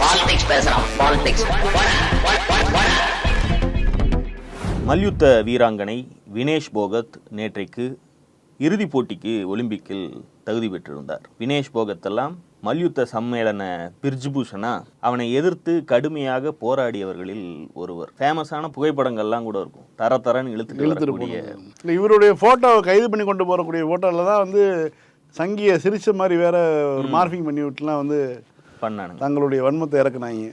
Politics பேசுறான் politics மல்யுத்த வீராங்கனை வினேஷ் போகத் நேற்றைக்கு இறுதிப் போட்டிக்கு ஒலிம்பிக்கில் தகுதி பெற்றிருந்தார். வினேஷ் போகத் எல்லாம் மல்யுத்த சம்மேளன பிர்ஜுபூஷனா அவனை எதிர்த்து கடுமையாக போராடியவர்களில் ஒருவர். ஃபேமஸான புகைப்படங்கள்லாம் கூட இருக்கும். தர தரன்னு போனாங்க இல்லை இவருடைய ஃபோட்டோவை கைது பண்ணி கொண்டு போகக்கூடிய ஃபோட்டோவில் தான் வந்து சங்கியை சிரிச்ச மாதிரி வேற ஒரு மார்பிங் பண்ணி விட்டுலாம் வந்து பண்ணானுங்க தங்களுடைய வன்மத்தை இறக்குனாங்க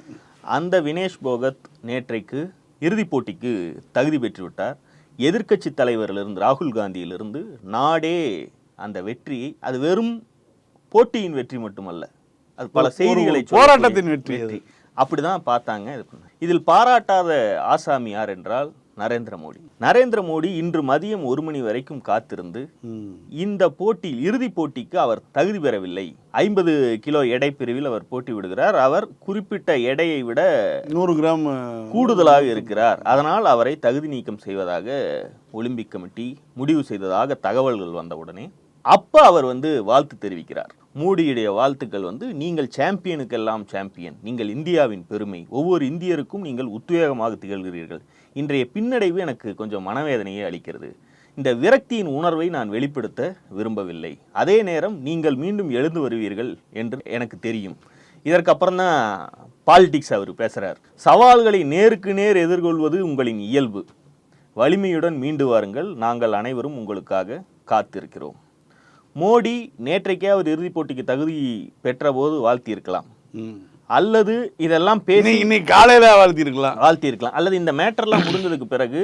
அந்த வினேஷ் போகத் நேற்றைக்கு இறுதிப் போட்டிக்கு தகுதி பெற்று விட்டார் எதிர்க்கட்சி தலைவரிலிருந்து ராகுல் காந்தியிலிருந்து நாடே அந்த வெற்றியை அது வெறும் போட்டியின் வெற்றி மட்டுமல்ல அது பல செய்திகளை போராட்டத்தின் வெற்றி. அப்படிதான் பார்த்தாங்க இது பண்ணாங்க. இதில் பாராட்டாத ஆசாமி யார் என்றால் நரேந்திர மோடி. நரேந்திர மோடி இன்று மதியம் ஒரு மணி வரைக்கும் காத்திருந்து. இந்த போட்டியில் இறுதிப் போட்டிக்கு அவர் தகுதி பெறவில்லை. ஐம்பது கிலோ எடை பிரிவில் அவர் போட்டி விடுகிறார். அவர் குறிப்பிட்ட எடையை விட நூறு கிராம் கூடுதலாக இருக்கிறார். அதனால் அவரை தகுதி நீக்கம் செய்வதாக ஒலிம்பிக் கமிட்டி முடிவு செய்ததாக தகவல்கள் வந்தவுடனே அப்ப அவர் வந்து வாழ்த்து தெரிவிக்கிறார். மோடியுடைய வாழ்த்துக்கள் வந்து நீங்கள் சாம்பியனுக்கெல்லாம் சாம்பியன். நீங்கள் இந்தியாவின் பெருமை. ஒவ்வொரு இந்தியருக்கும் நீங்கள் உத்வேகமாக திகழ்கிறீர்கள். இன்றைய பின்னடைவு எனக்கு கொஞ்சம் மனவேதனையை அளிக்கிறது. இந்த விரக்தியின் உணர்வை நான் வெளிப்படுத்த விரும்பவில்லை. அதே நேரம் நீங்கள் மீண்டும் எழுந்து வருவீர்கள் என்று எனக்கு தெரியும். இதற்கப்புறம் தான் பாலிடிக்ஸ் அவர் பேசுகிறார் சவால்களை நேருக்கு நேர் எதிர்கொள்வது உங்களின் இயல்பு. வலிமையுடன் மீண்டு வாருங்கள். நாங்கள் அனைவரும் உங்களுக்காக காத்திருக்கிறோம். மோடி நேற்றைக்கே அவர் இறுதிப் போட்டிக்கு தகுதி பெற்றபோது வாழ்த்தியிருக்கலாம். ம். அல்லது இதெல்லாம் பேசி இன்னைக்கு காலையில வாழ்த்திருக்கலாம் வாழ்த்தியிருக்கலாம். அல்லது இந்த மேட்டர்லாம் முடிந்ததுக்கு பிறகு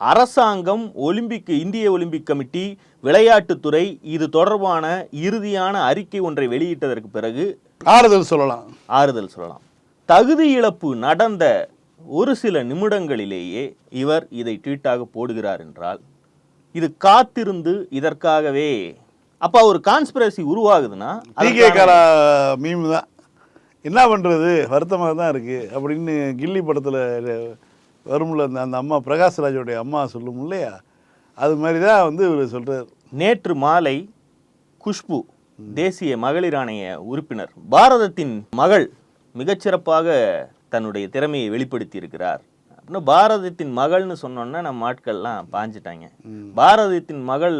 அரசாங்கம் ஒலிம்பிக் இந்திய ஒலிம்பிக் கமிட்டி விளையாட்டுத்துறை இது தொடர்பான இறுதியான அறிக்கை ஒன்றை வெளியிட்டதற்கு பிறகு ஆறுதல் சொல்லலாம். ஆறுதல் சொல்லலாம். தகுதி இழப்பு நடந்த ஒரு சில நிமிடங்களிலேயே இவர் இதை ட்வீட்டாக போடுகிறார் என்றால் இது காத்திருந்து இதற்காகவே அப்ப ஒரு கான்ஸ்பிரசி உருவாகுதுன்னா மீம் தான். என்ன பண்ணுறது வருத்தமாக தான் இருக்குது அப்படின்னு கில்லி படத்தில் வரும்ல அந்த அந்த அம்மா பிரகாஷ்ராஜோடைய அம்மா சொல்லும் இல்லையா? அது மாதிரி தான் வந்து இவர் சொல்கிறார் நேற்று மாலை குஷ்பு தேசிய மகளிர் ஆணைய உறுப்பினர் பாரதத்தின் மகள் மிகச்சிறப்பாக தன்னுடைய திறமையை வெளிப்படுத்தி இருக்கிறார் அப்படின்னு பாரதத்தின் மகள்னு சொன்னோன்னா நம்ம ஆட்கள்லாம் பாஞ்சிட்டாங்க. பாரதத்தின் மகள்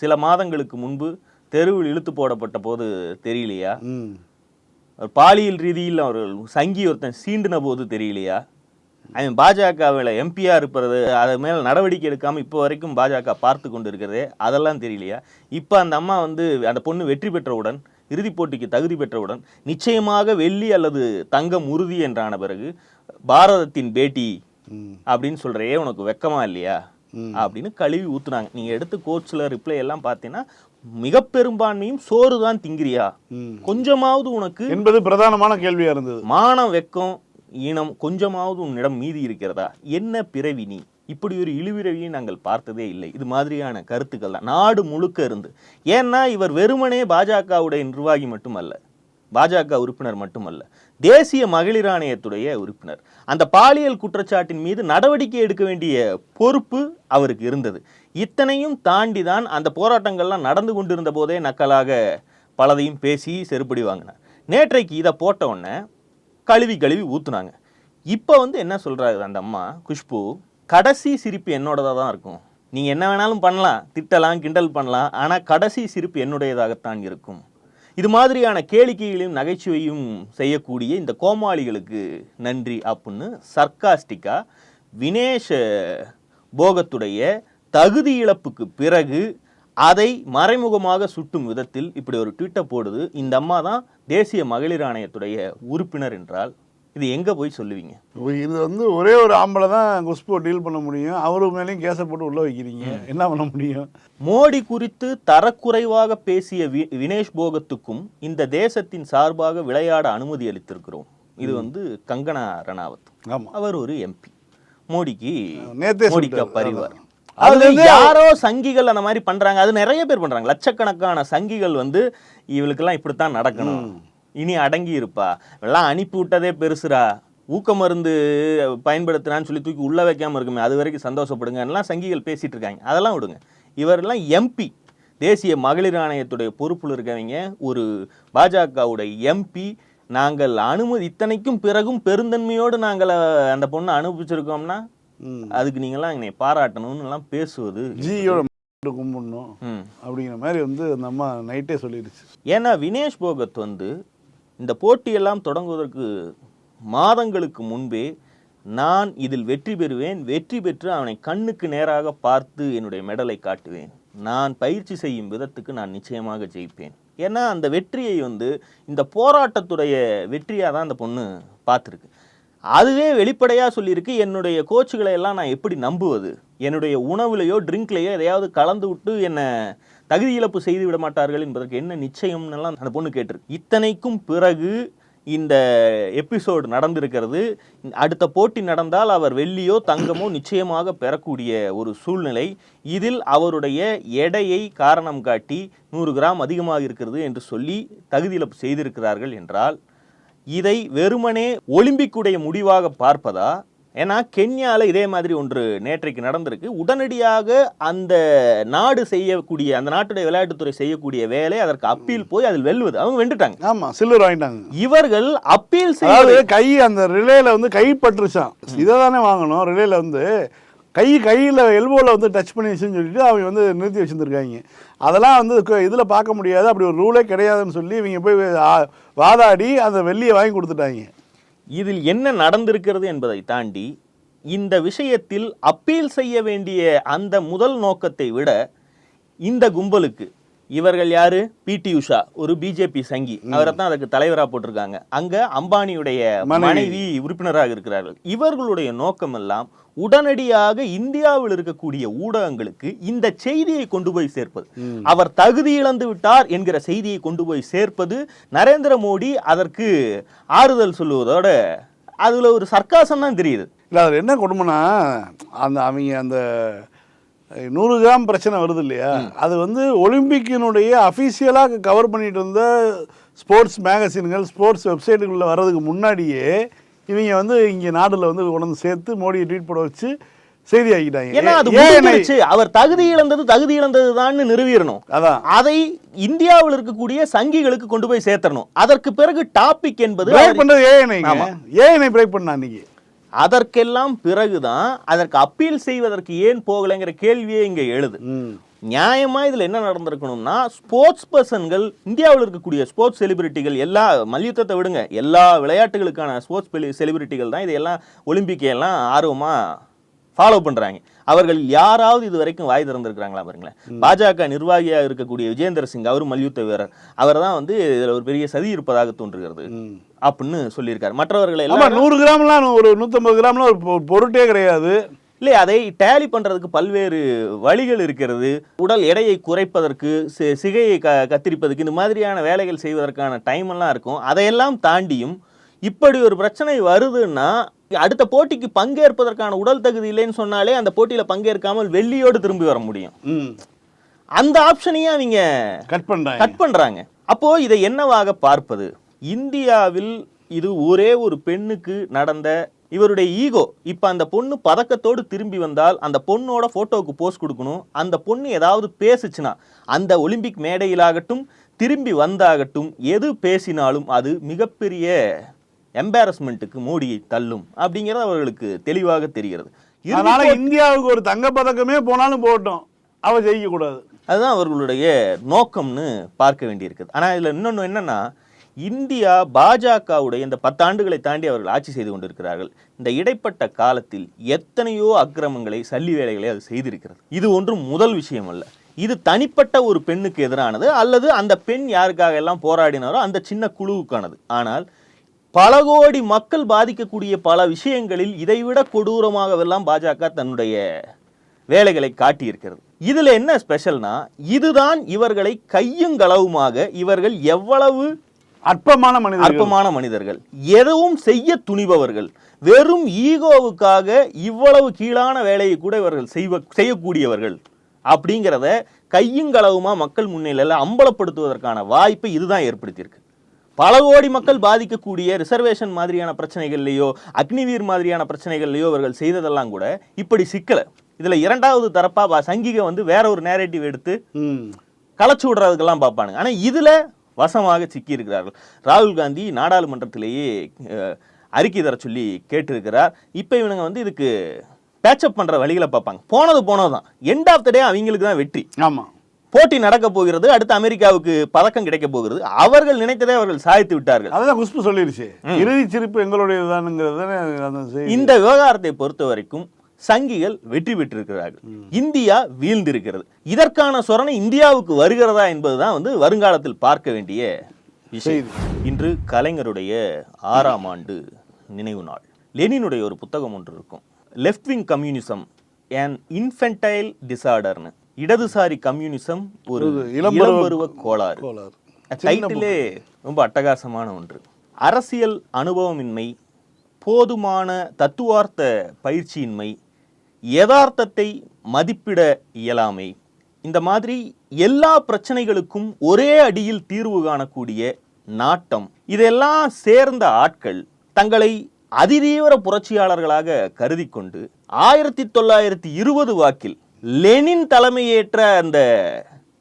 சில மாதங்களுக்கு முன்பு தெருவில் இழுத்து போடப்பட்ட போது தெரியலையா? பாலியல் ரீதியில் அவர்கள் சங்கி ஒருத்தன் சீண்டின போது தெரியலையா? அவன் பாஜகவில் எம்பியா இருப்பது அது மேல நடவடிக்கை எடுக்காம இப்போ வரைக்கும் பாஜக பார்த்து கொண்டு இருக்கிறதே அதெல்லாம் தெரியலையா? இப்போ அந்த அம்மா வந்து அந்த பொண்ணு வெற்றி பெற்றவுடன் இறுதிப் போட்டிக்கு தகுதி பெற்றவுடன் நிச்சயமாக வெள்ளி அல்லது தங்கம் உறுதி என்றான பிறகு பாரதத்தின் பேட்டி அப்படின்னு சொல்றையே உனக்கு வெக்கமா இல்லையா? அப்படின்னு கழுவி ஊத்துனாங்க. நீங்க எடுத்து கோர்ட்ஸ்ல ரிப்ளை எல்லாம் பார்த்தீங்கன்னா மிக பெரும்பான்மையும் சோறு தான் திங்கிறியா. கொஞ்சமாவது உனக்கு என்பது பிரதானமான கேள்வியாக இருந்தது. மானம் வெக்கம் ஈனம் கொஞ்சமாவது உன்னிடம் மீதி இருக்கிறதா? என்ன பிறவி நீ? இப்படி ஒரு இழிவிரவியை நாங்கள் பார்த்ததே இல்லை. இது மாதிரியான கருத்துக்கள் தான். நாடு முழுக்க இருந்து. ஏன்னா இவர் வெறுமனே பாஜகவுடைய நிர்வாகி மட்டுமல்ல பாஜக உறுப்பினர் மட்டுமல்ல தேசிய மகளிர் ஆணையத்துடைய உறுப்பினர். அந்த பாலியல் குற்றச்சாட்டின் மீது நடவடிக்கை எடுக்க வேண்டிய பொறுப்பு அவருக்கு இருந்தது. இத்தனையும் தாண்டி தான் அந்த போராட்டங்கள்லாம் நடந்து கொண்டிருந்த போதே நக்கலாக பலதையும் பேசி செருப்படி வாங்கினார். நேற்றைக்கு இதை போட்ட உடனே கழுவி கழுவி ஊற்றுனாங்க இப்போ வந்து என்ன சொல்கிறாரு அந்த அம்மா? குஷ்பு கடைசி சிரிப்பு என்னோடதாக தான் இருக்கும். நீங்கள் என்ன வேணாலும் பண்ணலாம் திட்டலாம் கிண்டல் பண்ணலாம் ஆனால் கடைசி சிரிப்பு என்னுடையதாகத்தான் இருக்கும். இது மாதிரியான கேளிக்கைகளையும் நகைச்சுவையும் செய்யக்கூடிய இந்த கோமாளிகளுக்கு நன்றி அப்படின்னு சர்க்காஸ்டிக்காக வினேஷ போகத்துடைய தகுதி இழப்புக்கு பிறகு அதை மறைமுகமாக சுட்டும் விதத்தில் இப்படி ஒரு ட்வீட்டை போடுது. இந்த அம்மா தான் தேசிய மகளிர் ஆணையத்துடைய உறுப்பினர் என்றால் இது எங்க போய் சொல்லுவீங்க? இது வந்து ஒரே ஒரு ஆம்பளை தான் குஷ்பு டீல் பண்ண முடியும். அவரு மேலேயும் கேஸை போட்டு உள்ளே வைக்கிறீங்க. என்ன பண்ண முடியும்? மோடி குறித்து தரக்குறைவாக பேசிய வி வினேஷ் போகத்துக்கும் இந்த தேசத்தின் சார்பாக விளையாட அனுமதி அளித்திருக்கிறோம். இது வந்து கங்கனா ரணாவத். அவர் ஒரு எம்பி. மோடிக்கு மோடிக்கு. பரிவார். அது யாரோ சங்கிகள் அந்த மாதிரி பண்றாங்க. அது நிறைய பேர் பண்றாங்க. லட்சக்கணக்கான சங்கிகள் வந்து இவளுக்கெல்லாம் இப்படித்தான் நடக்கணும். இனி அடங்கி இருப்பா. எல்லாம் அனுப்பி விட்டதே பெருசுடா. ஊக்க மருந்து பயன்படுத்தினான்னு சொல்லி தூக்கி உள்ள வைக்காம இருக்குமே அது வரைக்கும் சந்தோஷப்படுங்க. எல்லாம் சங்கிகள் பேசிட்டு இருக்காங்க. அதெல்லாம் விடுங்க. இவரெல்லாம் எம்பி தேசிய மகளிர் ஆணையத்துடைய பொறுப்பில் இருக்கவங்க. ஒரு பாஜகவுடைய எம்பி நாங்கள் அனுமதி இத்தனைக்கும் பிறகும் பெருந்தன்மையோடு நாங்கள் அந்த பொண்ணை அனுப்பிச்சிருக்கோம்னா. அதுக்கு நீங்களாம் என்னை பாராட்டணும்னு எல்லாம் பேசுவது ஜியோட கும்பிடணும். அப்படிங்கிற மாதிரி வந்து அந்த அம்மா நைட்டே சொல்லிடுச்சு. ஏன்னா வினேஷ் போகத் வந்து இந்த போட்டியெல்லாம் தொடங்குவதற்கு மாதங்களுக்கு முன்பே நான் இதில் வெற்றி பெறுவேன் வெற்றி பெற்று அவனை கண்ணுக்கு நேராக பார்த்து என்னுடைய மெடலை காட்டுவேன். நான் பயிற்சி செய்யும் விதத்துக்கு நான் நிச்சயமாக ஜெயிப்பேன். ஏன்னா அந்த வெற்றியை வந்து இந்த போராட்டத்துடைய வெற்றியாக தான் அந்த பொண்ணு பார்த்துருக்கு. அதுவே வெளிப்படையாக சொல்லியிருக்கு என்னுடைய கோச்சுகளை எல்லாம் நான் எப்படி நம்புவது? என்னுடைய உணவுலையோ ட்ரிங்க்லையோ எதையாவது கலந்து விட்டு என்னை தகுதி இழப்பு செய்து விட மாட்டார்கள் என்பதற்கு என்ன நிச்சயம்னெல்லாம் அந்த பொண்ணு கேட்டிருக்கு. இத்தனைக்கும் பிறகு இந்த எபிசோடு நடந்திருக்கிறது. அடுத்த போட்டி நடந்தால் அவர் வெள்ளியோ தங்கமோ நிச்சயமாக பெறக்கூடிய ஒரு சூழ்நிலை. இதில் அவருடைய எடையை காரணம் காட்டி நூறு கிராம் அதிகமாக இருக்கிறது என்று சொல்லி தகுதி இழப்பு செய்திருக்கிறார்கள் என்றால் இதை வெறுமனே ஒலிம்பிக்குடைய முடிவாக பார்ப்பதா? ஏன்னா கென்யால இதே மாதிரி ஒன்று நேற்றைக்கு நடந்திருக்கு. உடனடியாக அந்த நாடு செய்யக்கூடிய அந்த நாட்டுடைய விளையாட்டுத்துறை செய்யக்கூடிய வேலை அதற்கு அப்பீல் போய் அதில் வெல்வது அவங்க வென்றுட்டாங்க. ஆமா சில்வர் வாங்கிட்டாங்க. இவர்கள் அப்பீல் செய்வது கை அந்த ரிலேல வந்து கை பட்டுருச்சான் இதை தானே வாங்கணும். ரிலேல வந்து கை கையில் எல்போவில் வந்து டச் பண்ணிச்சுன்னு சொல்லிட்டு அவங்க வந்து நிறுத்தி வச்சுருந்துருக்காங்க. அதெல்லாம் வந்து இதில் பார்க்க முடியாது. அப்படி ஒரு ரூலே கிடையாதுன்னு சொல்லி இவங்க போய் வாதாடி அந்த வெள்ளியை வாங்கி கொடுத்துட்டாங்க. இதில் என்ன நடந்திருக்கிறது என்பதை தாண்டி இந்த விஷயத்தில் அப்பீல் செய்ய வேண்டிய அந்த முதல் நோக்கத்தை விட இந்த கும்பலுக்கு இவர்கள் யாரு? பிடி உஷா ஒரு பிஜேபி சங்கி. அவரை தான் அதுக்கு தலைவரா போட்டிருக்காங்க. அங்க அம்பானியுடைய மனைவி. உறுப்பினராக இருக்கிறார்கள். இவர்களுடைய நோக்கம் எல்லாம் உடனடியாக இந்தியாவில் இருக்கக்கூடிய ஊடகங்களுக்கு இந்த செய்தியை கொண்டு போய் சேர்ப்பது. அவர் தகுதி இழந்து விட்டார் என்கிற செய்தியை கொண்டு போய் சேர்ப்பது நரேந்திர மோடி அதற்கு ஆறுதல் சொல்லுவதோட அதுல ஒரு சர்க்காசம் தான் தெரியுது. இல்லை அதில் என்ன கொடுமைனா அந்த அவங்க அந்த நூறு கிராம் பிரச்சனை வருது இல்லையா அது வந்து ஒலிம்பிக்கினுடைய அஃபீஷியலாக கவர் பண்ணிட்டு இருந்த ஸ்போர்ட்ஸ் மேகசின்கள் ஸ்போர்ட்ஸ் வெப்சைட்டுகளில் வர்றதுக்கு முன்னாடியே இவங்க வந்து இங்கே நாடுல வந்து கொண்டு வந்து சேர்த்து மோடியை ட்வீட் போட வச்சு செய்தி முடிஞ்சிருச்சு அவர் தகுதி இழந்தது தகுதி இழந்தது நிறுவிடணும் அதான் அதை இந்தியாவில் இருக்கக்கூடிய சங்கிகளுக்கு கொண்டு போய் சேர்த்தணும் அதற்கு பிறகு டாபிக் என்பது பிரேக் பண்ணுறது ஆமா. ஏஎன்ஐ பிரேக் பண்ணா அன்னைக்கு அதற்கெல்லாம் பிறகுதான் அதற்கு அப்பீல் செய்வதற்கு ஏன் போகலைங்கிற கேள்வியே இங்க எழுது. ம். நியாயமா இதுல என்ன நடந்திருக்கணும்னா ஸ்போர்ட்ஸ் பர்சன்கள் இந்தியாவில் இருக்கக்கூடிய ஸ்போர்ட்ஸ் செலிபிரிட்டிகள் எல்லா மல்யுத்தத்தை விடுங்க எல்லா விளையாட்டுகளுக்கான ஸ்போர்ட்ஸ் செலிபிரிட்டிகள் தான் இதையெல்லாம் ஒலிம்பிக்கை எல்லாம் ஆர்வமா ஃபாலோ பண்றாங்க. அவர்கள் யாராவது இது வரைக்கும் வாய் திறந்திருக்கிறாங்களா பாருங்களேன். பாஜக நிர்வாகியாக இருக்கக்கூடிய விஜேந்திர சிங் அவரும் மல்யுத்த வீரர். அவர் தான் வந்து இதுல ஒரு பெரிய சதி இருப்பதாக தோன்றுகிறது. அப்படின்னு சொல்லியிருக்காரு. மற்றவர்கள் எல்லாம் நூறு கிராம்லாம் ஒரு நூற்றம்பது கிராம்லாம் ஒரு பொருட்டே கிடையாது. இல்லை அதை டேலி பண்றதுக்கு பல்வேறு வழிகள் இருக்கிறது. உடல் எடையை குறைப்பதற்கு சிகையை க கத்திரிப்பதற்கு இந்த மாதிரியான வேலைகள் செய்வதற்கான டைம் எல்லாம் இருக்கும். அதையெல்லாம் தாண்டியும் இப்படி ஒரு பிரச்சனை வருதுன்னா அடுத்த போட்டிக்கு பங்கேற்பதற்கான உடல் தகுதி இல்லைன்னு சொன்னாலே அந்த போட்டியில பங்கேற்காமல் வெள்ளியோடு திரும்பி வர முடியும். அந்த ஆப்ஷனையும் அவங்க கட் பண்ணுறாங்க கட் பண்றாங்க. அப்போ இதை என்னவாக பார்ப்பது? இந்தியாவில் இது ஒரே ஒரு பெண்ணுக்கு நடந்த இவருடைய ஈகோ. இப்ப அந்த பொண்ணு பதக்கத்தோடு திரும்பி வந்தால் அந்த பொண்ணோட போட்டோவுக்கு போஸ்ட் கொடுக்கணும். அந்த பொண்ணு ஏதாவது பேசுச்சுன்னா அந்த ஒலிம்பிக் மேடையிலாகட்டும் திரும்பி வந்தாகட்டும் எது பேசினாலும் அது மிகப்பெரிய எம்பாரஸ்மெண்ட்டுக்கு மோடியை தள்ளும் அப்படிங்கிறது அவர்களுக்கு தெளிவாக தெரிகிறது. அதனால இந்தியாவுக்கு ஒரு தங்க பதக்கமே போனாலும் போகட்டும் அவ ஜெயிக்க கூடாது அதுதான் அவர்களுடைய நோக்கம்னு பார்க்க வேண்டியிருக்குது. ஆனால் இதில் இன்னொன்று என்னன்னா இந்தியா பாஜகவுடைய இந்த பத்தாண்டுகளை தாண்டி அவர்கள் ஆட்சி செய்து கொண்டிருக்கிறார்கள். இந்த இடைப்பட்ட காலத்தில் எத்தனையோ அக்கிரமங்களை சல்லி வேலைகளை அது செய்திருக்கிறது. இது ஒன்றும் முதல் விஷயம் அல்ல. இது தனிப்பட்ட ஒரு பெண்ணுக்கு எதிரானது அல்லது அந்த பெண் யாருக்காக எல்லாம் போராடினாரோ அந்த சின்ன குழுவுக்கானது. ஆனால் பல கோடி மக்கள் பாதிக்கக்கூடிய பல விஷயங்களில் இதைவிட கொடூரமாகவெல்லாம் பாஜக தன்னுடைய வேலைகளை காட்டியிருக்கிறது. இதில் என்ன ஸ்பெஷல்னா இதுதான் இவர்களை கையும் களவுமாக இவர்கள் எவ்வளவு அற்பமான மனிதர்கள். அற்பமான மனிதர்கள். எதுவும் செய்ய துணிபவர்கள். வெறும் ஈகோவுக்காக இவ்வளவு கீழான வேலையை கூட இவர்கள் செய்வ செய்யக்கூடியவர்கள். அப்படிங்கிறத கையுங்களவுமா மக்கள் முன்னிலையில் அம்பலப்படுத்துவதற்கான வாய்ப்பை இதுதான் ஏற்படுத்தியிருக்கு. பல கோடி மக்கள் பாதிக்கக்கூடிய ரிசர்வேஷன் மாதிரியான பிரச்சனைகள்லையோ அக்னிவீர் மாதிரியான பிரச்சனைகள்லையோ இவர்கள் செய்ததெல்லாம் கூட இப்படி சிக்கல. இதுல இரண்டாவது தரப்பா பா- சங்கிக வந்து வேற ஒரு நேரேட்டிவ் எடுத்து களைச்சு விடுறதுக்கெல்லாம் பார்ப்பானுங்க. ஆனா இதுல வசமாக சிக்கியிருக்கிறார்கள். ராகுல் காந்தி நாடாளுமன்றத்திலேயே அறிக்கை தர சொல்லி கேட்டிருக்கிறார். இப்போ இவனுங்க வந்து இதுக்கு பேச்சப் பண்ற வழிகளை பார்ப்பாங்க. போனது போனதுதான். எண்ட் ஆஃப் த டே அவங்களுக்கு தான் வெற்றி. ஆமா. போட்டி நடக்க போகிறது அடுத்து அமெரிக்காவுக்கு பதக்கம் கிடைக்க போகிறது. அவர்கள் நினைத்ததை அவர்கள் சாதித்து விட்டார்கள். அதான் குஷ்பு சொல்லிருச்சு. இறுதி சிரிப்பு தானே செய்தி. இந்த விவகாரத்தை பொறுத்த வரைக்கும் சங்கிகள் வெற்றி பெற்றிருக்கிறார்கள். இந்தியா வீழ்ந்திருக்கிறது. இதற்கான சொரணை இந்தியாவுக்கு வருகிறதா என்பதுதான் வந்து வருங்காலத்தில் பார்க்க வேண்டிய விஷயம். இன்று கலைஞருடைய ஆறாம் ஆண்டு நினைவு நாள். லெனினுடைய ஒரு புத்தகம் ஒன்று இருக்கும். Left wing communism an infantile டிசார்டர்னு இடதுசாரி கம்யூனிசம் ஒரு இளம்பருவ கோளாறு. டைட்டிலே ரொம்ப அட்டகாசமான ஒன்று. அரசியல் அனுபவமின்மை போதுமான தத்துவார்த்த பயிற்சியின்மை யதார்த்தத்தை மதிப்பிட இயலாமை. இந்த மாதிரி எல்லா பிரச்சனைகளுக்கும் ஒரே அடியில் தீர்வு காணக்கூடிய நாட்டம். இதெல்லாம் சேர்ந்த ஆட்கள் தங்களை அதிதீவிர புரட்சியாளர்களாக கருதி கொண்டு ஆயிரத்தி தொள்ளாயிரத்தி இருபது வாக்கில் லெனின் தலைமையேற்ற அந்த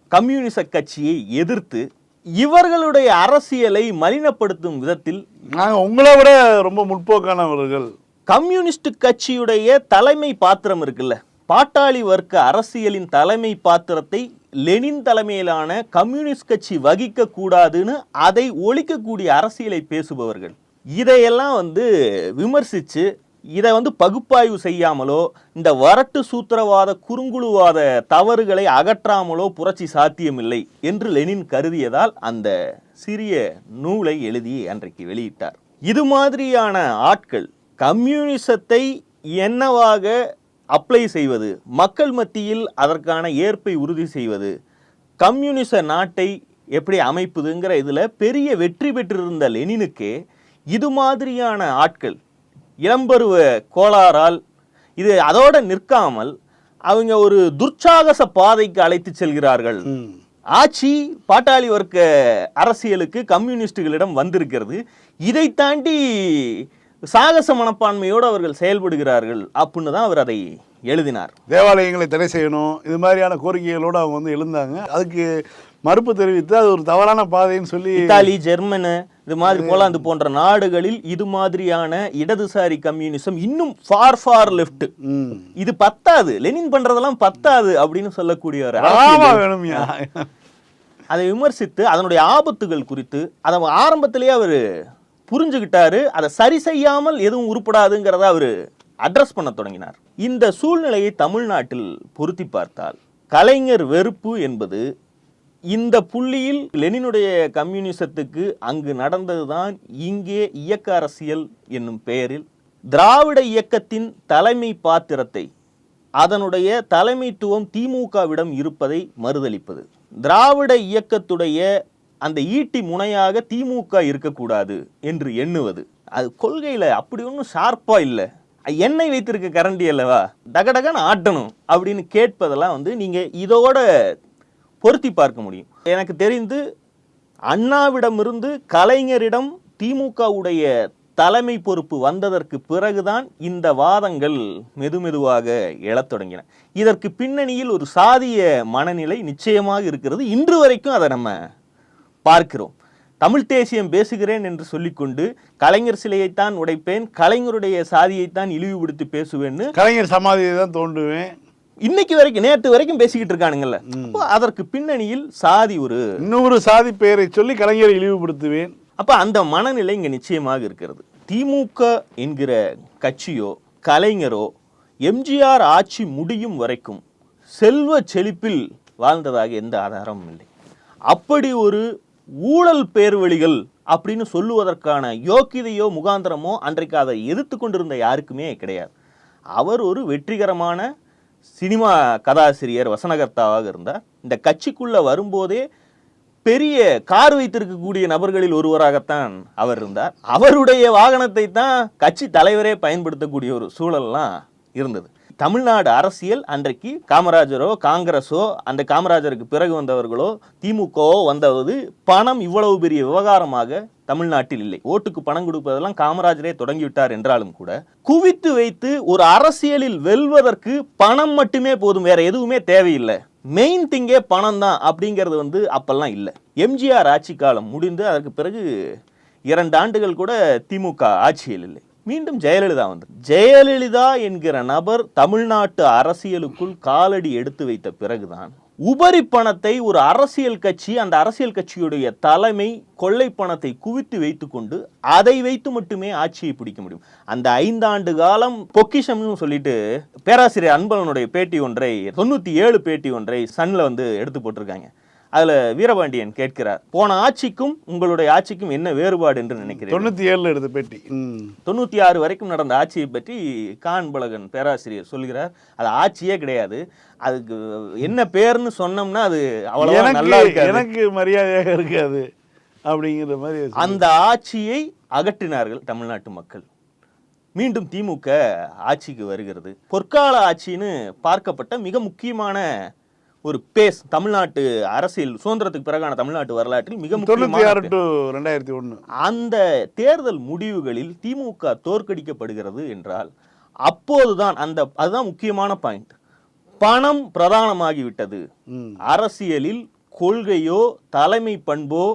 கம்யூனிச கட்சியை எதிர்த்து இவர்களுடைய அரசியலை மலினப்படுத்தும் விதத்தில் நாங்கள் உங்களை விட ரொம்ப முற்போக்கானவர்கள். கம்யூனிஸ்ட் கட்சியுடைய தலைமை பாத்திரம் இருக்குல்ல? பாட்டாளி வர்க்க அரசியலின் தலைமை பாத்திரத்தை லெனின் தலைமையிலான கம்யூனிஸ்ட் கட்சி வகிக்க கூடாதுன்னு அதை ஒழிக்கக்கூடிய அரசியலை பேசுபவர்கள். இதையெல்லாம் வந்து விமர்சித்து இதை வந்து பகுப்பாய்வு செய்யாமலோ இந்த வரட்டு சூத்திரவாத குறுங்குழுவாத தவறுகளை அகற்றாமலோ புரட்சி சாத்தியமில்லை என்று லெனின் கருதியதால் அந்த சிறிய நூலை எழுதி அன்றைக்கு வெளியிட்டார். இது மாதிரியான ஆட்கள் கம்யூனிசத்தை என்னவாக அப்ளை செய்வது? மக்கள் மத்தியில் அதற்கான ஏற்பை உறுதி செய்வது? கம்யூனிச நாட்டை எப்படி அமைப்புதுங்கிற இதில் பெரிய வெற்றி பெற்றிருந்த லெனினுக்கே இது மாதிரியான ஆட்கள் இளம்பருவ கோளாறால் இது அதோட நிற்காமல் அவங்க ஒரு துர்ச்சாகச பாதைக்கு அழைத்து செல்கிறார்கள். ஆட்சி பாட்டாளி வர்க்க அரசியலுக்கு கம்யூனிஸ்டுகளிடம் வந்திருக்கிறது. இதை தாண்டி சாகச மனப்பான்மையோடு அவர்கள் செயல்படுகிறார்கள் அப்படின்னு தான் அவர் அதை எழுதினார். தேவாலயங்களை தடை செய்யணும் இது மாதிரியான கோரிக்கைகளோடு அவங்க வந்து எழுந்தாங்க. அதுக்கு மறுப்பு தெரிவித்து அது ஒரு தவறான பாதைன்னு சொல்லி இத்தாலி ஜெர்மனு இது மாதிரி போலாந்து போன்ற நாடுகளில் இது மாதிரியான இடதுசாரி கம்யூனிசம் இன்னும் ஃபார் ஃபார் லெஃப்ட். இது பத்தாது லெனின் பண்றதெல்லாம் பத்தாது அப்படின்னு சொல்லக்கூடிய ஒரு ஆமா அரசியல் வேணும்யா. அதை விமர்சித்து அதனுடைய ஆபத்துகள் குறித்து அதை ஆரம்பத்திலேயே அவர் புரிஞ்சுக்கிட்டாரு அதை சரி செய்யாமல் எதுவும் உருப்படாதுங்கிறத அவர் அட்ரஸ் பண்ண தொடங்கினார். இந்த சூழ்நிலையை தமிழ்நாட்டில் பொருத்தி பார்த்தால் கலைஞர் வெறுப்பு என்பது இந்த புள்ளியில் லெனினுடைய கம்யூனிசத்துக்கு அங்கு நடந்ததுதான் இங்கே இயக்க அரசியல் என்னும் பெயரில் திராவிட இயக்கத்தின் தலைமை பாத்திரத்தை அதனுடைய தலைமைத்துவம் திமுகவிடம் இருப்பதை மறுதளிப்பது. திராவிட இயக்கத்துடைய அந்த ஈட்டி முனையாக திமுக இருக்கக்கூடாது என்று எண்ணுவது. அது கொள்கையில் அப்படி ஒன்றும் ஷார்ப்பாக இல்லை. எண்ணெய் வைத்திருக்க கரண்டி அல்லவா? டகடகன்னு ஆட்டணும் அப்படின்னு கேட்பதெல்லாம் வந்து நீங்கள் இதோட பொருத்தி பார்க்க முடியும். எனக்கு தெரிந்து அண்ணாவிடமிருந்து கலைஞரிடம் திமுகவுடைய தலைமை பொறுப்பு வந்ததற்கு பிறகுதான் இந்த வாதங்கள் மெதுமெதுவாக எழத் தொடங்கின. இதற்கு பின்னணியில் ஒரு சாதிய மனநிலை நிச்சயமாக இருக்கிறது. இன்று வரைக்கும் அதை நம்ம பார்க்கிறோம். தமிழ் தேசியம் பேசுகிறேன் என்று சொல்லிக்கொண்டு கலைஞர் சிலையைத்தான் உடைப்பேன் கலைஞருடைய சாதியைத்தான் இழிவுபடுத்தி பேசுவேன்னு கலைஞர் சமாதியை தான் தோண்டுவேன் இன்னைக்கு வரைக்கும் நேற்று வரைக்கும் பேசிக்கிட்டு இருக்கானுங்கல்ல. அதற்கு பின்னணியில் சாதி ஒரு இன்னொரு சாதி பெயரை சொல்லி கலைஞரை இழிவுபடுத்துவேன். அப்ப அந்த மனநிலை இங்க நிச்சயமாக இருக்கிறது. திமுக என்கிற கட்சியோ கலைஞரோ எம்ஜிஆர் ஆட்சி முடியும் வரைக்கும் செல்வ செழிப்பில் வாழ்ந்ததாக எந்த ஆதாரமும் இல்லை. அப்படி ஒரு ஊழல் பேர்வழிகள் அப்படின்னு சொல்லுவதற்கான யோக்கியதையோ முகாந்திரமோ அன்றைக்கு அதை எதிர்த்து கொண்டிருந்த யாருக்குமே கிடையாது. அவர் ஒரு வெற்றிகரமான சினிமா கதாசிரியர் வசனகர்த்தாவாக இருந்தார். இந்த கட்சிக்குள்ளே வரும்போதே பெரிய கார் வைத்திருக்கக்கூடிய நபர்களில் ஒருவராகத்தான் அவர் இருந்தார். அவருடைய வாகனத்தை தான் கட்சி தலைவரே பயன்படுத்தக்கூடிய ஒரு சூழல்லாம் இருந்தது. தமிழ்நாடு அரசியல் அன்றைக்கு காமராஜரோ காங்கிரஸோ அந்த காமராஜருக்கு பிறகு வந்தவர்களோ திமுகவோ வந்தது பணம் இவ்வளவு பெரிய விவகாரமாக தமிழ்நாட்டில் இல்லை. ஓட்டுக்கு பணம் கொடுப்பதெல்லாம் காமராஜரே தொடங்கிவிட்டார் என்றாலும் கூட குவித்து வைத்து ஒரு அரசியலில் வெல்வதற்கு பணம் மட்டுமே போதும் வேற எதுவுமே தேவையில்லை. மெயின் திங்கே பணம் தான் அப்படிங்கிறது வந்து அப்பெல்லாம் இல்லை. எம்ஜிஆர் ஆட்சி காலம் முடிந்து அதற்கு பிறகு இரண்டு ஆண்டுகள் கூட திமுக ஆட்சியில் இல்லை. மீண்டும் ஜெயலலிதா வந்து ஜெயலலிதா என்கிற நபர் தமிழ்நாட்டு அரசியலுக்குள் காலடி எடுத்து வைத்த பிறகுதான் உபரி பணத்தை ஒரு அரசியல் கட்சி அந்த அரசியல் கட்சியுடைய தலைமை கொள்ளை பணத்தை குவித்து வைத்துக்கொண்டு அதை வைத்து மட்டுமே ஆட்சியை பிடிக்க முடியும். அந்த ஐந்தாண்டு காலம் பொக்கிஷம்னு சொல்லிட்டு பேராசிரியர் அன்பலனுடைய பேட்டி ஒன்றை தொண்ணூற்றி ஏழு பேட்டி ஒன்றை சன்ல வந்து எடுத்து போட்டிருக்காங்க. அதுல வீரபாண்டியன் கேட்கிறார் போன ஆட்சிக்கும் உங்களுடைய ஆட்சிக்கும் என்ன வேறுபாடு என்று நினைக்கிறேன் தொண்ணூற்றி ஏழில் எடுத்த பேட்டி. தொண்ணூற்றி ஆறு வரைக்கும் நடந்த ஆட்சியை பற்றி கான் பலகன் பேராசிரியர் சொல்கிறார் அது ஆட்சியே கிடையாது. அதுக்கு என்ன பேர்னு சொன்னோம்னா அது அவ்வளவா நல்லா இருக்காது. எனக்கு மரியாதையாக இருக்காது அப்படிங்கிற மாதிரி அந்த ஆட்சியை அகற்றினார்கள் தமிழ்நாட்டு மக்கள். மீண்டும் திமுக ஆட்சிக்கு வருகிறது. பொற்கால ஆட்சின்னு பார்க்கப்பட்ட மிக முக்கியமான ஒரு பேஸ் தமிழ்நாட்டு அரசியல் சுதந்திரத்துக்கு பிறகான தமிழ்நாட்டு வரலாற்றில் மிக ரெண்டாயிரத்தி ஒன்று அந்த தேர்தல் முடிவுகளில் திமுக தோற்கடிக்கப்படுகிறது என்றால் அப்போதுதான் அந்த அதுதான் முக்கியமான பாயிண்ட் பணம் பிரதானமாகிவிட்டது. அரசியலில் கொள்கையோ தலைமை பண்போ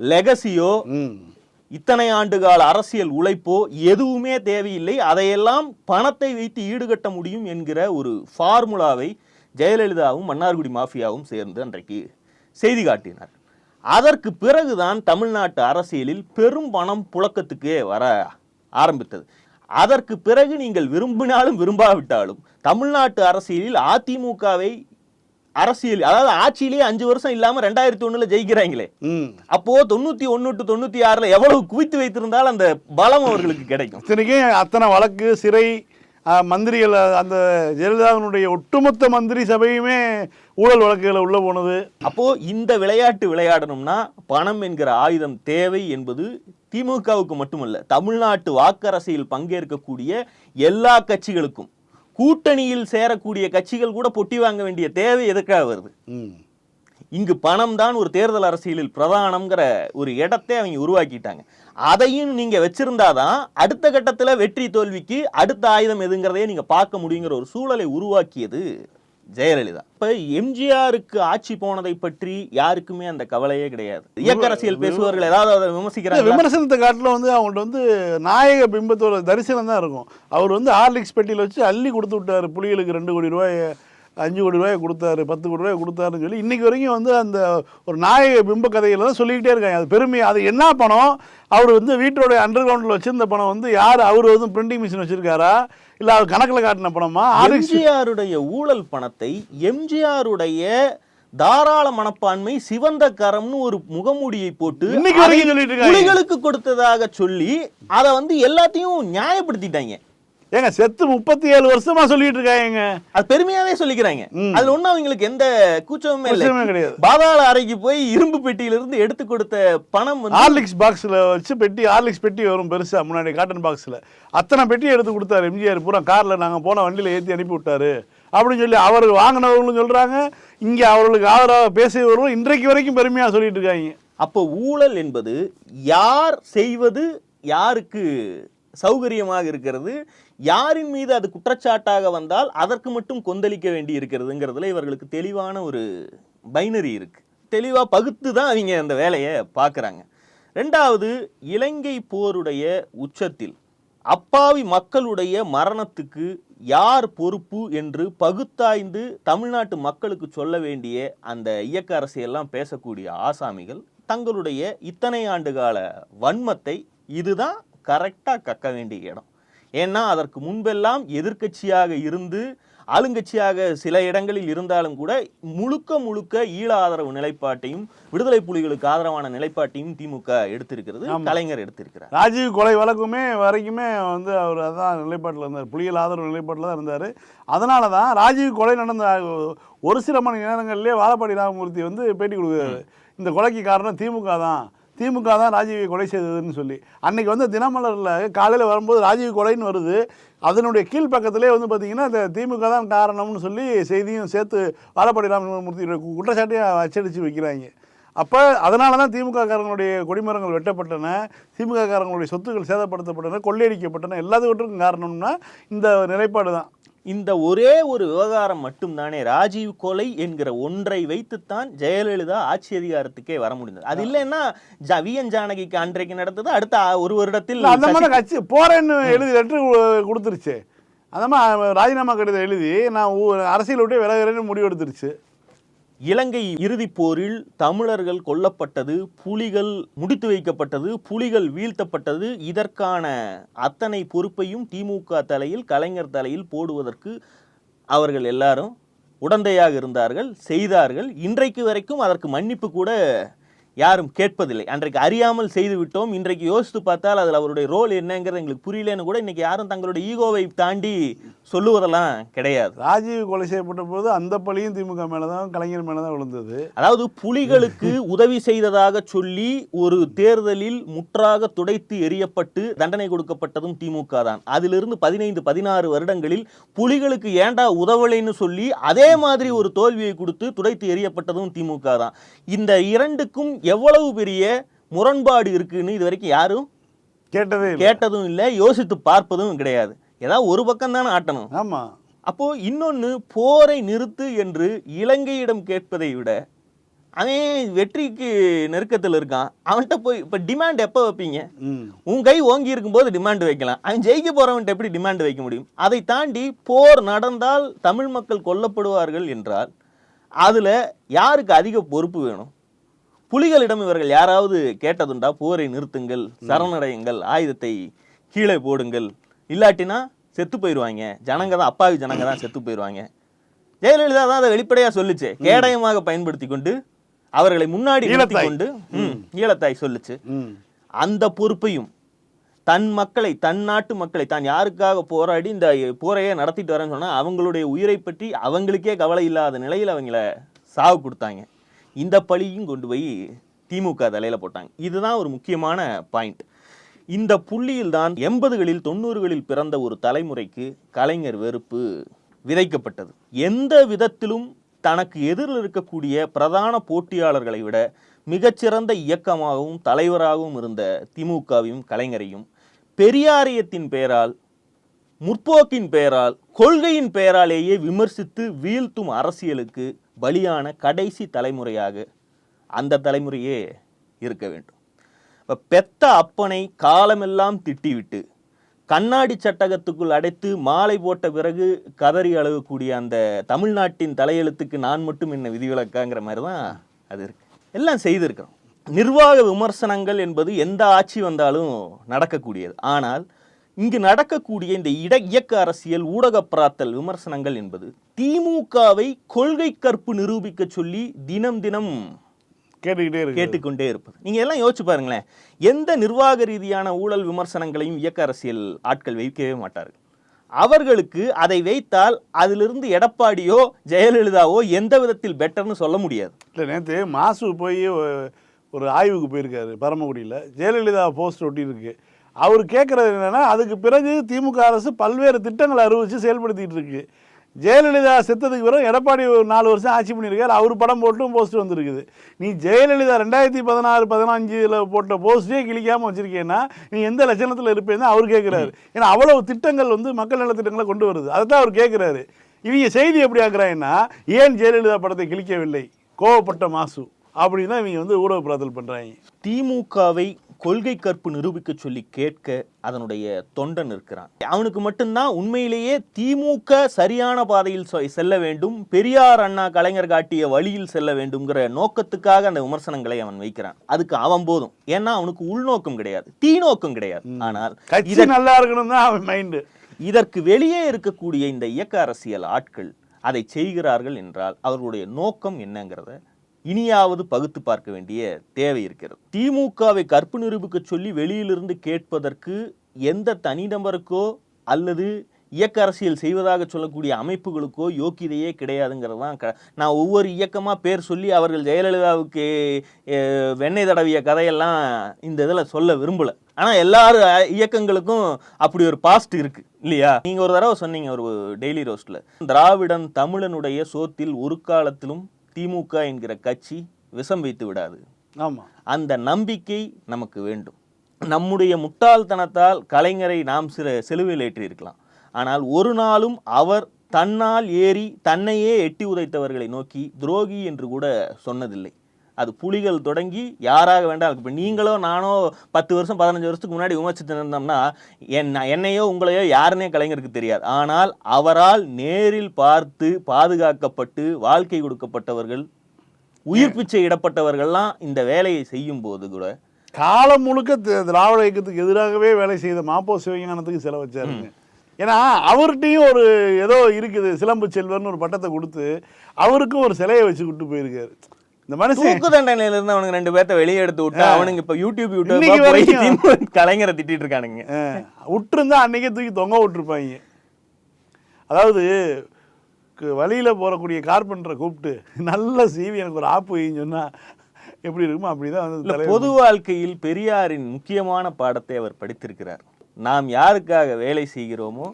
லெகசியோ இத்தனை ஆண்டுகால அரசியல் உழைப்போ எதுவுமே தேவையில்லை. அதையெல்லாம் பணத்தை வைத்து ஈடுகட்ட முடியும் என்கிற ஒரு ஃபார்முலாவை ஜெயலலிதாவும் மன்னார்குடி மாஃபியாவும் சேர்ந்து அன்றைக்கு செய்தி காட்டினார். அதற்கு பிறகுதான் தமிழ்நாட்டு அரசியலில் பெரும் பணம் புழக்கத்துக்கே வர ஆரம்பித்தது. அதற்கு பிறகு நீங்கள் விரும்பினாலும் விரும்பாவிட்டாலும் தமிழ்நாட்டு அரசியலில் அதிமுகவை அரசியல் அதாவது ஆட்சியிலேயே அஞ்சு வருஷம் இல்லாம ரெண்டாயிரத்தி ஒண்ணுல ஜெயிக்கிறாங்களே. அப்போ தொண்ணூத்தி ஒண்ணு டு தொண்ணூத்தி ஆறுல எவ்வளவு குவித்து வைத்திருந்தால் அந்த பலம் அவர்களுக்கு கிடைக்கும். இத்தனைக்கும் அத்தனை வழக்கு சிறை மந்திரிகள் அந்த ஜெயலலிதாவினுடைய ஒட்டுமொத்த மந்திரி சபையுமே ஊழல் வழக்குகளை உள்ள போனது. அப்போ இந்த விளையாட்டு விளையாடணும்னா பணம் என்கிற ஆயுதம் தேவை என்பது திமுகவுக்கு மட்டுமல்ல தமிழ்நாட்டு வாக்கரசியல் பங்கேற்கக்கூடிய எல்லா கட்சிகளுக்கும் கூட்டணியில் சேரக்கூடிய கட்சிகள் கூட பொட்டி வாங்க வேண்டிய தேவை எதுக்காக வருது? இங்கு பணம் தான் ஒரு தேர்தல் அரசியலில் பிரதானம்ங்கிற ஒரு இடத்தை அவங்க உருவாக்கிட்டாங்க. அதையும் நீங்க வச்சிருந்தாதான் அடுத்த கட்டத்துல வெற்றி தோல்விக்கு அடுத்த ஆயுதம் எதுங்கிறதையே நீங்க பார்க்க முடியுங்கிற ஒரு சூழலை உருவாக்கியது ஜெயலலிதா. இப்ப எம்ஜிஆருக்கு ஆட்சி போனதை பற்றி யாருக்குமே அந்த கவலையே கிடையாது. இயக்க அரசியல் பேசுபவர்கள் ஏதாவது விமர்சிக்கிறாங்க விமர்சனத்தை காட்டில் வந்து அவங்கள்ட்ட வந்து நாயக பிம்பத்தோட தரிசனம் தான் இருக்கும். அவர் வந்து ஹார்லிக்ஸ் பெட்டியில் வச்சு அள்ளி கொடுத்து விட்டாரு புலிகளுக்கு ரெண்டு கோடி ரூபாய். அஞ்சு கோடி ரூபாய் கொடுத்தாரு பத்து கோடி ரூபாய் கொடுத்தாருன்னு சொல்லி இன்னைக்கு வரைக்கும் வந்து அந்த ஒரு நாயக பிம்ப கதைகளை தான் சொல்லிக்கிட்டே இருக்காங்க. அது பெருமை. அது என்ன பணம்? அவர் வந்து வீட்டோட அண்டர் கிரவுண்டில் வச்சிருந்த பணம் வந்து யார்? அவர் வந்து பிரிண்டிங் மிஷின் வச்சிருக்காரா? இல்லை அவர் கணக்கில் காட்டின பணமா? எம்ஜிஆருடைய ஊழல் பணத்தை எம்ஜிஆருடைய தாராள மனப்பான்மை சிவந்த கரம்னு ஒரு முகமூடியை போட்டு. புலிகளுக்கு கொடுத்ததாக சொல்லி அதை வந்து எல்லாத்தையும் நியாயப்படுத்திட்டாங்க. ஏங்க செத்து முப்பத்தி ஏழு வருஷமா சொல்லிட்டு இருக்காங்க. அது பெருமையாவே சொல்லிக்கிறாங்க. அதுல ஒண்ணும் அவங்களுக்கு எந்த கூச்சமுமே இல்லை. கிடையாது. பாதாள அறைக்கு போய் இரும்பு பெட்டியிலிருந்து எடுத்து கொடுத்த பணம் ஹார்லிக்ஸ் பாக்ஸில் வச்சு பெட்டி ஹார்லிக்ஸ் பெட்டி வரும் பெருசாக முன்னாடி காட்டன் பாக்ஸில் அத்தனை பெட்டி எடுத்து கொடுத்தாரு எம்ஜிஆர். பூரா காரில் நாங்கள் போன வண்டியில் ஏற்றி அனுப்பி விட்டாரு. அப்படின்னு சொல்லி அவர் வாங்கினவர்களும் சொல்கிறாங்க இங்கே அவர்களுக்கு ஆதரவாக பேசியவர்களும் இன்றைக்கு வரைக்கும் பெருமையாக சொல்லிட்டு இருக்காங்க. அப்போ ஊழல் என்பது யார் செய்வது யாருக்கு சௌகரியமாக இருக்கிறது. யாரின் மீது அது குற்றச்சாட்டாக வந்தால் அதற்கு மட்டும் கொந்தளிக்க வேண்டி இருக்கிறதுங்கிறதுல இவர்களுக்கு தெளிவான ஒரு பைனரி இருக்குது தெளிவாக பகுத்து தான் அவங்க அந்த வேலையை பார்க்குறாங்க ரெண்டாவது இலங்கை போருடைய உச்சத்தில் அப்பாவி மக்களுடைய மரணத்துக்கு யார் பொறுப்பு என்று பகுத்தாய்ந்து தமிழ்நாட்டு மக்களுக்கு சொல்ல வேண்டிய அந்த இயக்க அரசியெல்லாம் பேசக்கூடிய ஆசாமிகள் தங்களுடைய இத்தனை ஆண்டு கால வன்மத்தை இதுதான் கரெக்டாக கக்க வேண்டிய இடம். ஏன்னா அதற்கு முன்பெல்லாம் எதிர்க்கட்சியாக இருந்து ஆளுங்கட்சியாக சில இடங்களில் இருந்தாலும் கூட முழுக்க முழுக்க ஈழ ஆதரவு நிலைப்பாட்டையும் விடுதலை புலிகளுக்கு ஆதரவான நிலைப்பாட்டையும் திமுக எடுத்திருக்கிறது. கலைஞர் எடுத்திருக்கிறார். ராஜீவ் கொலை வழக்குமே வரைக்குமே வந்து அவர் அதான் நிலைப்பாட்டில் இருந்தார். புலிகள் ஆதரவு நிலைப்பாட்டில் தான் இருந்தார். அதனால தான் ராஜீவ் கொலை நடந்த ஒரு சில மணி நேரங்கள்லேயே வாழப்பாடி ராமமூர்த்தி வந்து பேட்டி கொடுக்குறாரு. இந்த கொலைக்கு காரணம் திமுக தான். திமுக தான் ராஜீவை கொலை செய்ததுன்னு சொல்லி. அன்னைக்கு வந்து தினமலரில் காலையில் வரும்போது ராஜீவ் கொலைன்னு வருது. அதனுடைய கீழ்ப்பக்கத்திலே வந்து பார்த்தீங்கன்னா இந்த திமுக தான் காரணம்னு சொல்லி செய்தியும் சேர்த்து வாழப்படி ராமமூர்த்தியுடைய குற்றச்சாட்டையும் அச்சடித்து வைக்கிறாங்க. அப்போ அதனால தான் திமுக காரங்களுடைய கொடிமரங்கள் வெட்டப்பட்டன திமுக காரங்களுடைய சொத்துக்கள் சேதப்படுத்தப்பட்டன கொள்ளையடிக்கப்பட்டன எல்லாத்துக்கும் காரணம்னா இந்த நிலைப்பாடு தான். இந்த ஒரே ஒரு விவகாரம் மட்டும்தானே ராஜீவ் கொலை என்கிற ஒன்றை வைத்துத்தான் ஜெயலலிதா ஆட்சி அதிகாரத்துக்கே வர முடிந்தது. அது இல்லைன்னா ஜ- வி. என். ஜானகிக்கு அன்றைக்கு நடந்தது அடுத்த ஒரு வருடத்தில் அந்த மாதிரி கட்சி போறேன்னு எழுதி லெட்டர் கொடுத்துருச்சு. அந்த மாதிரி ராஜினாமா கடிதம் எழுதி நான் அரசியல் விட்டு விலகிறேன்னு முடிவு எடுத்துருச்சு. இலங்கை இறுதிப் போரில் தமிழர்கள் கொல்லப்பட்டது புலிகள் முடித்து வைக்கப்பட்டது புலிகள் வீழ்த்தப்பட்டது. இதற்கான அத்தனை பொறுப்பையும் திமுக தலையில் கலைஞர் தலையில் போடுவதற்கு அவர்கள் எல்லாரும் உடந்தையாக இருந்தார்கள் செய்தார்கள். இன்றைக்கு வரைக்கும் அதற்கு மன்னிப்பு கூட யாரும் கேட்பதில்லை. அன்றைக்கு அறியாமல் செய்து விட்டோம் இன்றைக்கு யோசித்து பார்த்தால் அதில் அவருடைய ரோல் என்னங்கிறது எங்களுக்கு புரியலன்னு கூட இன்னைக்கு யாரும் தங்களுடைய ஈகோவை தாண்டி சொல்லுவதெல்லாம் கிடையாது. ராஜீவ் கொலை செய்யப்பட்ட போது அந்த பழியும் திமுக மேலே தான் கலைஞர் மேலே தான் விழுந்தது. அதாவது புலிகளுக்கு உதவி செய்ததாக சொல்லி ஒரு தேர்தலில் முற்றாக துடைத்து எறியப்பட்டு தண்டனை கொடுக்கப்பட்டதும் திமுக தான். அதிலிருந்து பதினைந்து பதினாறு வருடங்களில் புலிகளுக்கு ஏண்டா உதவலைன்னு சொல்லி அதே மாதிரி ஒரு தோல்வியை கொடுத்து துடைத்து எறியப்பட்டதும் திமுக தான். இந்த இரண்டுக்கும் எவ்வளவு பெரிய முரண்பாடு இருக்குன்னு இது வரைக்கும் யாரும் கேட்டதே கேட்டதும் இல்லை யோசித்து பார்ப்பதும் கிடையாது. ஏதாவது ஒரு பக்கம் தானே ஆட்டணும். ஆமாம் அப்போ இன்னொன்று போரை நிறுத்து என்று இலங்கையிடம் கேட்பதை விட அவன் வெற்றிக்கு நெருக்கத்தில் இருக்கான். அவன்கிட்ட போய் இப்போ டிமாண்ட் எப்போ வைப்பீங்க? உன் கை ஓங்கி இருக்கும்போது டிமாண்ட் வைக்கலாம். அவன் ஜெயிக்க போறவன்ட்ட எப்படி டிமாண்ட் வைக்க முடியும்? அதை தாண்டி போர் நடந்தால் தமிழ் மக்கள் கொல்லப்படுவார்கள் என்றால் அதில் யாருக்கு அதிக பொறுப்பு வேணும்? புலிகளிடம் இவர்கள் யாராவது கேட்டதுண்டா? போரை நிறுத்துங்கள் சரணடையுங்கள் ஆயுதத்தை கீழே போடுங்கள். இல்லாட்டினா செத்து போயிடுவாங்க. ஜனங்க தான் அப்பாவி ஜனங்க தான் செத்து போயிடுவாங்க. ஜெயலலிதா தான் அதை வெளிப்படையாக சொல்லுச்சு. கேடயமாக பயன்படுத்தி கொண்டு அவர்களை முன்னாடி. கொண்டு ஈழத்தாய் சொல்லுச்சு. அந்த பொறுப்பையும் தன் மக்களை தன் நாட்டு மக்களை தான் யாருக்காக போராடி இந்த போரையே நடத்திட்டு வரேன்னு சொன்னா அவங்களுடைய உயிரை பற்றி அவங்களுக்கே கவலை இல்லாத நிலையில் அவங்கள சாவு கொடுத்தாங்க. இந்த பழியும் கொண்டு போய் திமுக தலையில் போட்டாங்க. இதுதான் ஒரு முக்கியமான பாயிண்ட் இந்த புள்ளியில் தான் எண்பதுகளில் தொண்ணூறுகளில் பிறந்த ஒரு தலைமுறைக்கு கலைஞர் வெறுப்பு விதைக்கப்பட்டது. எந்த விதத்திலும் தனக்கு எதிரில் இருக்கக்கூடிய பிரதான போட்டியாளர்களை விட மிகச்சிறந்த இயக்கமாகவும் தலைவராகவும் இருந்த திமுகவையும் கலைஞரையும் பெரியாரியத்தின் பெயரால் முற்போக்கின் பெயரால் கொள்கையின் பெயராலேயே விமர்சித்து வீழ்த்தும் அரசியலுக்கு பலியான கடைசி தலைமுறையாக அந்த தலைமுறையே இருக்க வேண்டும். இப்போ பெத்த அப்பனை காலமெல்லாம் திட்டிவிட்டு கண்ணாடி சட்டகத்துக்குள் அடைத்து மாலை போட்ட பிறகு கதறி அழுகக்கூடிய அந்த தமிழ்நாட்டின் தலையெழுத்துக்கு நான் மட்டும் என்ன விதிவிலக்காங்கிற மாதிரி தான் அது இருக்கு. எல்லாம் செய்திருக்கிறோம். நிர்வாக விமர்சனங்கள் என்பது எந்த ஆட்சி வந்தாலும் நடக்கக்கூடியது. ஆனால் இங்கு நடக்கக்கூடிய இந்த இட இயக்க அரசியல் ஊடக பிராத்தல் விமர்சனங்கள் என்பது திமுகவை கொள்கை கற்பு நிரூபிக்க சொல்லி தினம் தினம் கேட்டுக்கிட்டே கேட்டுக்கொண்டே இருப்பது. நீங்க எல்லாம் யோசிச்சு பாருங்களேன். எந்த நிர்வாக ரீதியான ஊழல் விமர்சனங்களையும் இயக்க அரசியல் ஆட்கள் வைக்கவே மாட்டார்கள். அவர்களுக்கு அதை வைத்தால் அதிலிருந்து எடப்பாடியோ ஜெயலலிதாவோ எந்த விதத்தில் பெட்டர்னு சொல்ல முடியாது. இல்லை நேற்று மாசு போய் ஒரு ஆய்வுக்கு போயிருக்காரு பரமக்குடியில். ஜெயலலிதா போஸ்ட் ஒட்டியிருக்கு. அவர் கேட்குறது என்னென்னா அதுக்கு பிறகு திமுக அரசு பல்வேறு திட்டங்களை அறிவித்து செயல்படுத்திகிட்டு இருக்கு. ஜெயலலிதா செத்ததுக்கு பிறகு எடப்பாடி ஒரு நாலு வருஷம் ஆட்சி பண்ணியிருக்காரு. அவர் படம் போட்டும் போஸ்ட் வந்திருக்குது. நீ ஜெயலலிதா ரெண்டாயிரத்தி பதினாறு பதினஞ்சில் போட்ட போஸ்டே கிழிக்காமல் வச்சிருக்கேன்னா நீ எந்த லட்சணத்தில் இருப்பேன்னு அவர் கேட்குறாரு ஏன்னா அவ்வளவு திட்டங்கள் வந்து மக்கள் நல திட்டங்களை கொண்டு வருது. அதை தான் அவர் கேட்குறாரு இவங்க செய்தி எப்படி ஆக்குறாங்கன்னா ஏன் ஜெயலலிதா படத்தை கிழிக்கவில்லை? கோவப்பட்ட மாசு. அப்படின்னு இவங்க வந்து ஊடக பிரார்த்தல் பண்ணுறாங்க திமுகவை கொள்கை கற்பு நிரூபிக்க சொல்லி கேட்க அதனுடைய தொண்டன் இருக்கிறான் அவனுக்கு மட்டும்தான் உண்மையிலேயே திமுக சரியான பாதையில் செல்ல வேண்டும் பெரியார் அண்ணா கலைஞர் காட்டிய வழியில் செல்ல வேண்டும்ங்கிற நோக்கத்துக்காக அந்த விமர்சனங்களை அவன் வைக்கிறான். அதுக்கு அவன் போதும். ஏன்னா அவனுக்கு உள்நோக்கம் கிடையாது தீநோக்கம் கிடையாது. ஆனால் இதற்கு- நல்லா இருக்கணும் தான் அவன் மைண்டு இதற்கு வெளியே இருக்கக்கூடிய இந்த இயக்க அரசியல் ஆட்கள் அதை செய்கிறார்கள் என்றால் அவர்களுடைய நோக்கம் என்னங்கிறத இனியாவது பகுத்து பார்க்க வேண்டிய தேவை இருக்கிறது. திமுகவை கற்பு நிரூபிக்க சொல்லி வெளியிலிருந்து கேட்பதற்கு எந்த தனிநபருக்கோ அல்லது இயக்க அரசியல் செய்வதாக சொல்லக்கூடிய அமைப்புகளுக்கோ யோக்கியதையே கிடையாதுங்கிறது தான் க நான் ஒவ்வொரு இயக்கமாக பேர் சொல்லி அவர்கள் ஜெயலலிதாவுக்கு வெண்ணெய் தடவிய கதையெல்லாம் இந்த இதில் சொல்ல விரும்பலை. ஆனால் எல்லாரும் இயக்கங்களுக்கும் அப்படி ஒரு பாஸ்ட் இருக்கு இல்லையா? நீங்கள் ஒரு தடவை சொன்னீங்க ஒரு டெய்லி ரோஸ்ட்டில் திராவிடன் தமிழனுடைய சோத்தில் ஒரு காலத்திலும் திமுக என்கிற கட்சி விஷம் வைத்து விடாது. ஆமாம் அந்த நம்பிக்கை நமக்கு வேண்டும். நம்முடைய முட்டாள்தனத்தால் கலைஞரை நாம் சில செலுவையில் ஏற்றியிருக்கலாம். ஆனால் ஒரு நாளும் அவர் தன்னால் ஏறி தன்னையே எட்டி உதைத்தவர்களை நோக்கி துரோகி என்று கூட சொன்னதில்லை. அது புலிகள் தொடங்கி யாராக வேண்டாம் இப்போ நீங்களோ நானோ பத்து வருஷம் பதினஞ்சு வருஷத்துக்கு முன்னாடி விமர்சித்து இருந்தோம்னா என்ன என்னையோ உங்களையோ யாருன்னே கலைஞருக்கு தெரியாது. ஆனால் அவரால் நேரில் பார்த்து பாதுகாக்கப்பட்டு வாழ்க்கை கொடுக்கப்பட்டவர்கள் உயிர் பிச்சை இடப்பட்டவர்கள்லாம் இந்த வேலையை செய்யும் போது கூட காலம் முழுக்க திராவிட இயக்கத்துக்கு எதிராகவே வேலை செய்த மாப்போ சிவஞானத்துக்கு செலவு வச்சாருங்க. ஏன்னா அவர்கிட்டயும் ஒரு ஏதோ இருக்குது சிலம்பு செல்வர்னு ஒரு பட்டத்தை கொடுத்து அவருக்கும் ஒரு சிலையை வச்சு கூட்டு போயிருக்காரு. இந்த மனுஷன் தூக்கு தண்டனையில இருந்து அவனுக்கு ரெண்டு பேர்த்த வெளியே எடுத்து விட்டா அவனுங்க இப்ப யூடியூப் யூடியூப் கலைஞரை திட்டிட்டு இருக்கானுங்க. விட்டுருந்தா அன்னைக்கே தூக்கி தொங்க விட்டுருப்பாங்க. அதாவது வழியில போறக்கூடிய கார்பெண்டரை கூப்பிட்டு நல்ல சீவி எனக்கு ஒரு ஆப்பு வைன்னு சொன்னா எப்படி இருக்குமோ அப்படிதான் வந்து பொது வாழ்க்கையில் பெரியாரின் முக்கியமான பாடத்தை அவர் படித்திருக்கிறார். நாம் யாருக்காக வேலை செய்கிறோமோ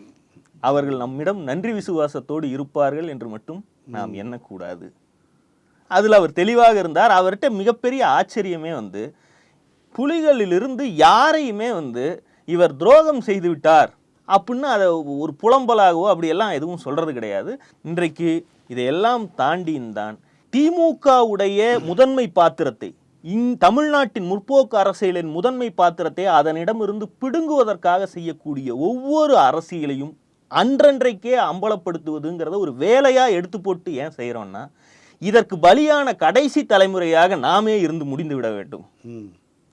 அவர்கள் நம்மிடம் நன்றி விசுவாசத்தோடு இருப்பார்கள் என்று மட்டும் நாம் எண்ணக்கூடாது. அதில் அவர் தெளிவாக இருந்தார். அவர்கிட்ட மிகப்பெரிய ஆச்சரியமே வந்து புலிகளிலிருந்து யாரையுமே வந்து இவர் துரோகம் செய்து விட்டார் அப்படின்னு அதை ஒரு புலம்பலாகவோ அப்படியெல்லாம் எதுவும் சொல்கிறது கிடையாது. இன்றைக்கு இதையெல்லாம் தாண்டியும் தான் திமுகவுடைய முதன்மை பாத்திரத்தை இங் தமிழ்நாட்டின் முற்போக்கு அரசியலின் முதன்மை பாத்திரத்தை அதனிடமிருந்து பிடுங்குவதற்காக செய்யக்கூடிய ஒவ்வொரு அரசியலையும் அன்றன்றைக்கே அம்பலப்படுத்துவதுங்கிறத ஒரு வேலையாக எடுத்து போட்டு ஏன் செய்கிறோன்னா இதற்கு பலியான கடைசி தலைமுறையாக நாமே இருந்து முடிந்து விட வேண்டும்.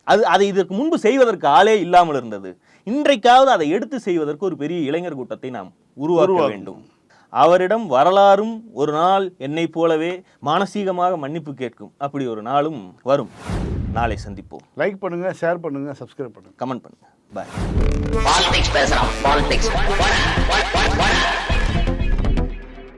அது அதை இதற்கு முன்பு செய்வதற்கு ஆளே இல்லாமல் இருந்தது. இன்றைக்காவது அதை எடுத்து செய்வதற்கு ஒரு பெரிய இளைஞர் கூட்டத்தை நாம் உருவாக்க. வேண்டும். அவரிடம் வரலாறும் ஒரு நாள் என்னைப் போலவே மானசீகமாக மன்னிப்பு கேட்கும். அப்படி ஒரு நாளும் வரும். நாளை சந்திப்போம். லைக் பண்ணுங்க ஷேர் பண்ணுங்க சப்ஸ்கிரைப் பண்ணுங்க. கமெண்ட் பண்ணுங்க. பாய் பாலிடிக்ஸ் பேசுறான் பாலிடிக்ஸ்